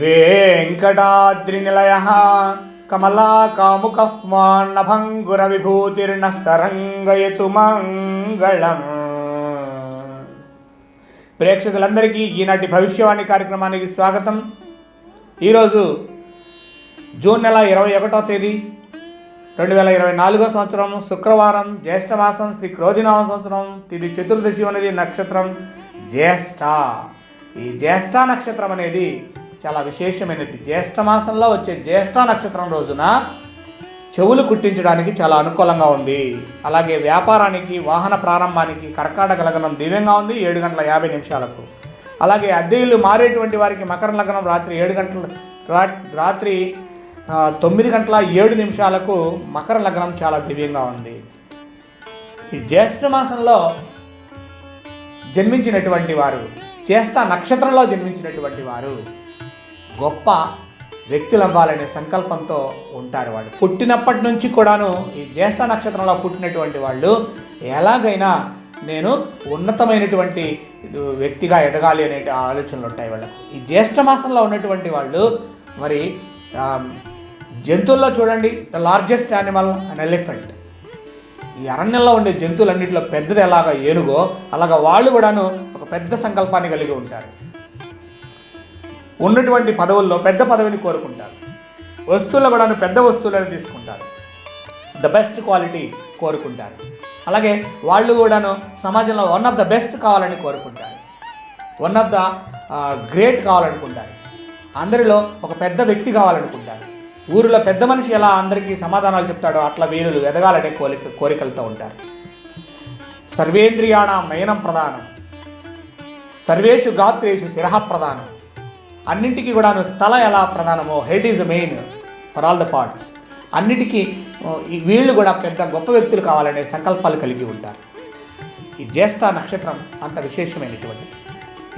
వెంకటాద్రినిలయ కమలాకాముకమాన్నభంగుర విభూతిర్నస్తరంగయతు మంగళం ప్రేక్షకులందరికీ ఈనాటి భవిష్యవాణి కార్యక్రమానికి స్వాగతం. ఈరోజు జూన్ నెల ఇరవై ఒకటో తేదీ రెండు వేల ఇరవై నాలుగో సంవత్సరం శుక్రవారం జ్యేష్ఠమాసం శ్రీ క్రోధినామ సంవత్సరం తిది చతుర్దశి అనేది నక్షత్రం జ్యేష్ఠ. ఈ జ్యేష్ఠ నక్షత్రం అనేది చాలా విశేషమైనది. జ్యేష్ఠ మాసంలో వచ్చే జ్యేష్ఠ నక్షత్రం రోజున చెవులు కుట్టించడానికి చాలా అనుకూలంగా ఉంది. అలాగే వ్యాపారానికి వాహన ప్రారంభానికి కర్కాటక లగ్నం దివ్యంగా ఉంది ఏడు గంటల యాభై నిమిషాలకు. అలాగే అద్దె ఇల్లు మారేటువంటి వారికి మకర లగ్నం రాత్రి ఏడు గంటల రా- రాత్రి తొమ్మిది గంటల ఏడు నిమిషాలకు మకర లగ్నం చాలా దివ్యంగా ఉంది. ఈ జ్యేష్ఠ మాసంలో జన్మించినటువంటి వారు జ్యేష్ఠ నక్షత్రంలో జన్మించినటువంటి వారు గొప్ప వ్యక్తులు అవ్వాలనే సంకల్పంతో ఉంటారు వాళ్ళు. పుట్టినప్పటి నుంచి కూడాను ఈ జ్యేష్ఠ నక్షత్రంలో పుట్టినటువంటి వాళ్ళు ఎలాగైనా నేను ఉన్నతమైనటువంటి వ్యక్తిగా ఎదగాలి అనే ఆలోచనలు ఉంటాయి వాళ్ళకు. ఈ జ్యేష్ఠ మాసంలో ఉన్నటువంటి వాళ్ళు మరి జంతువుల్లో చూడండి the largest animal an elephant ఈ అరణ్యంలో ఉండే జంతువులన్నింటిలో పెద్దది ఎలాగ ఏనుగో అలాగ వాళ్ళు కూడాను ఒక పెద్ద సంకల్పాన్ని కలిగి ఉంటారు. ఉన్నటువంటి పదవుల్లో పెద్ద పదవిని కోరుకుంటారు. వస్తువులు కూడాను పెద్ద వస్తువులను తీసుకుంటారు. ద బెస్ట్ క్వాలిటీ కోరుకుంటారు. అలాగే వాళ్ళు కూడాను సమాజంలో వన్ ఆఫ్ ద బెస్ట్ కావాలని కోరుకుంటారు. వన్ ఆఫ్ ద గ్రేట్ కావాలనుకుంటారు. అందరిలో ఒక పెద్ద వ్యక్తి కావాలనుకుంటారు. ఊరిలో పెద్ద మనిషి ఎలా అందరికీ సమాధానాలు చెప్తాడో అట్లా వీరులు ఎదగాలనే కోరిక కోరికలతో ఉంటారు. సర్వేంద్రియాణ నయనం ప్రధానం. సర్వేషు గాత్రేషు శిరహ ప్రధానం. అన్నింటికీ కూడాను తల ఎలా ప్రధానమో head is main for all the parts అన్నిటికీ ఈ వీళ్ళు కూడా పెద్ద గొప్ప వ్యక్తులు కావాలనే సంకల్పాలు కలిగి ఉంటారు. ఈ జ్యేష్ఠ నక్షత్రం అంత విశేషమైనటువంటిది.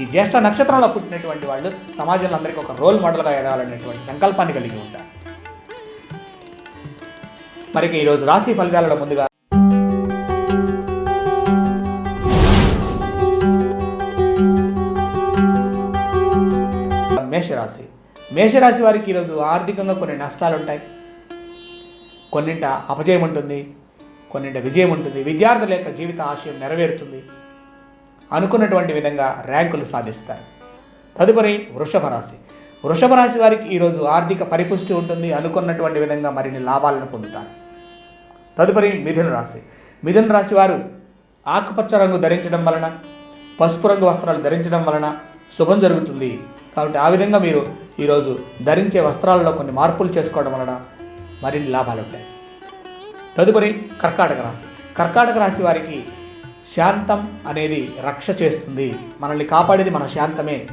ఈ జ్యేష్ఠ నక్షత్రంలో పుట్టినటువంటి వాళ్ళు సమాజంలో అందరికీ ఒక రోల్ మోడల్గా ఎదగాలనేటువంటి సంకల్పాన్ని కలిగి ఉంటారు. మరి ఈరోజు రాశి ఫలితాలలో ముందుగా మేషరాశి. మేషరాశి వారికి ఈరోజు ఆర్థికంగా కొన్ని నష్టాలు ఉంటాయి కొన్నింట అపజయం ఉంటుంది కొన్నింట విజయం ఉంటుంది విద్యార్థుల యొక్క జీవిత ఆశయం నెరవేరుతుంది. అనుకున్నటువంటి విధంగా ర్యాంకులు సాధిస్తారు. తదుపరి వృషభ రాశి. వృషభ రాశి వారికి ఈరోజు ఆర్థిక పరిపుష్టి ఉంటుంది. అనుకున్నటువంటి విధంగా మరిన్ని లాభాలను పొందుతారు. తదుపరి మిథున రాశి. మిథున రాశి వారు ఆకుపచ్చ రంగు ధరించడం వలన పసుపు రంగు వస్త్రాలు ధరించడం వలన శుభం జరుగుతుంది. కాబట్టి ఆ విధంగా మీరు ఈరోజు ధరించే వస్త్రాలలో కొన్ని మార్పులు చేసుకోవడం వలన మరిన్ని లాభాలు ఉంటాయి. తదుపరి కర్కాటక రాశి. కర్కాటక రాశి వారికి శాంతం అనేది రక్ష చేస్తుంది. మనల్ని కాపాడేది మన శాంతమే.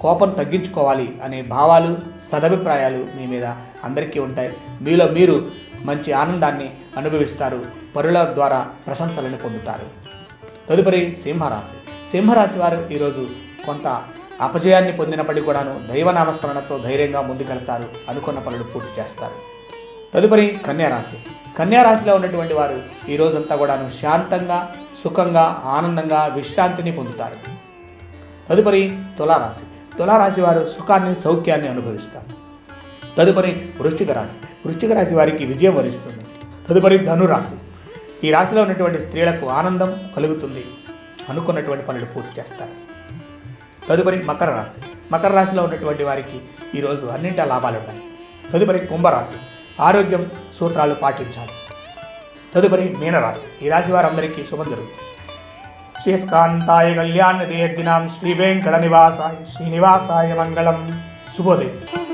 కోపం తగ్గించుకోవాలి అనే భావాలు సదభిప్రాయాలు మీ మీద అందరికీ ఉంటాయి. మీలో మీరు మంచి ఆనందాన్ని అనుభవిస్తారు. పరుల ద్వారా ప్రశంసలను పొందుతారు. తదుపరి సింహరాశి. సింహరాశి వారు ఈరోజు కొంత అపజయాన్ని పొందినప్పటికీ కూడాను దైవనామస్మరణతో ధైర్యంగా ముందుకెళ్తారు అనుకున్న పనులు పూర్తి చేస్తారు. తదుపరి కన్యారాశి. కన్యారాశిలో ఉన్నటువంటి వారు ఈ రోజంతా కూడాను శాంతంగా సుఖంగా ఆనందంగా విశ్రాంతిని పొందుతారు. తదుపరి తులారాశి. తులారాశి వారు సుఖాన్ని సౌఖ్యాన్ని అనుభవిస్తారు. తదుపరి వృశ్చిక రాశి. వృశ్చిక రాశి వారికి విజయం వరిస్తుంది. తదుపరి ధనురాశి. ఈ రాశిలో ఉన్నటువంటి స్త్రీలకు ఆనందం కలుగుతుంది అనుకున్నటువంటి పనులు పూర్తి చేస్తారు. తదుపరి మకర రాశి. మకర రాశిలో ఉన్నటువంటి వారికి ఈరోజు అన్నింటా లాభాలు ఉన్నాయి. తదుపరి కుంభరాశి. ఆరోగ్యం సూత్రాలు పాటించాలి. తదుపరి మీనరాశి. ఈ రాశి వారందరికీ శుభం జరుగుతుంది. శ్రీస్కాంతాయ కళ్యాణ దేర్దినాం శ్రీ వెంకట నివాసాయ శ్రీనివాసాయ మంగళం. శుభోదయం.